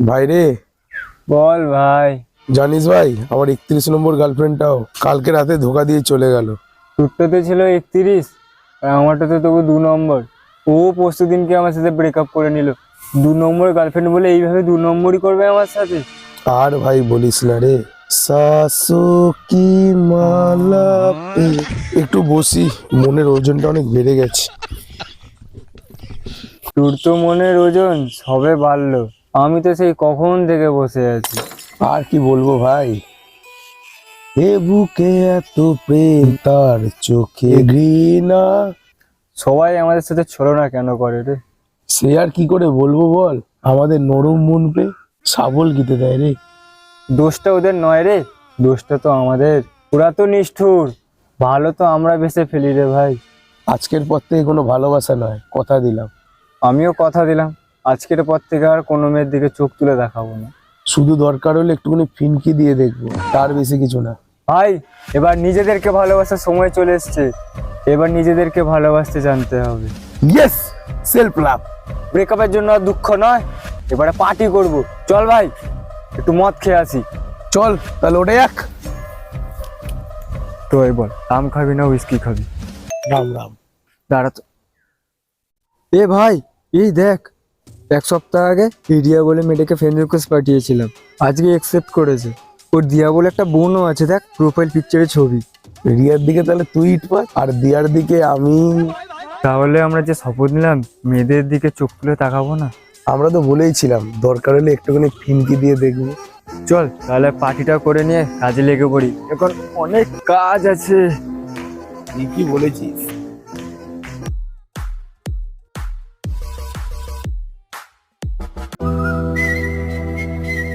ভাই রে। বল ভাই। জানিস ভাই আমার একত্রিশ নম্বর গার্লফ্রেন্ডটাও কালকে রাতে ধোকা দিয়ে চলে গেল। তোরটাতে ছিল একত্রিশ আর আমারটাতে তবু দু নম্বর। ও পরশু দিনকে আমার সাথে ব্রেকআপ করে নিল। দু নম্বর গার্লফ্রেন্ড বলে এইভাবে দু নম্বরই করবে আমার সাথে? আর ভাই বলিস না রে। সাসু কি মালা পে। একটু বসি মনের ওজনটা অনেক বেড়ে গেছে। তোর তো মনের ওজন সবে বাড়লো। আমি তো সেই কখন থেকে বসে আছি। আর কি বলব ভাই? এ বুকে এত প্রেম তার চোখে ঘৃণা। সবাই আমাদের সাথে ছোলো না কেন করে রে? সে আর কি করে বলব বল? আমাদের নরম মন পে সাবল গীতে দেয় রে। দোষটা ওদের নয় রে। দোষটা তো আমাদের। ওরা তো নিষ্ঠুর। ভালো তো আমরা বেসে ফেলি রে ভাই। আজকের পর থেকে কোনো ভালোবাসা নয়। কথা দিলাম। আমিও কথা দিলাম। আজকের পর থেকে আর কোনো মেয়ের দিকে চোখ তুলে দেখাবো না। শুধু দরকার হলে একটুখানি ফিনকি দিয়ে দেখব তার বেশি কিছু না। ভাই এবার নিজেদেরকে ভালোবাসার সময় চলে এসছে। এবার নিজেদেরকে ভালোবাসতে জানতে হবে। ইয়েস সেলফ লাভ ব্রেকআপের জন্য আর দুঃখ নয়। এবারে পার্টি করব। চল ভাই একটু মদ খেয়ে আসি। চল তাহলে ওটাই এক। তো বল আম খাবি না উইস্কি খাবি? রাম রাম। দাঁড়া এ ভাই এই দেখ এক সপ্তাহ আগে রিয়া বলে মেয়েটাকে ফ্রেন্ড রিকোয়েস্ট পাঠিয়েছিলাম। আজকে অ্যাকসেপ্ট করেছে। ওর দিয়া বলে একটা বোনও আছে দেখ প্রোফাইল পিকচারে ছবি। রিয়ার দিকে তাহলে তুই ইট পাস আর দিয়ার দিকে আমি। তাহলে আমরা যে শপথ নিলাম মেয়েদের দিকে চোখ তুলে তাকাবো না? আমরা তো বলেইছিলাম দরকার হলে একটুখানি ফিনকি দিয়ে দেখব। চল তাহলে পার্টিটা করে নিয়ে কাজে লেগে পড়ি। এখন অনেক কাজ আছে। ঠিকই বলেছিস?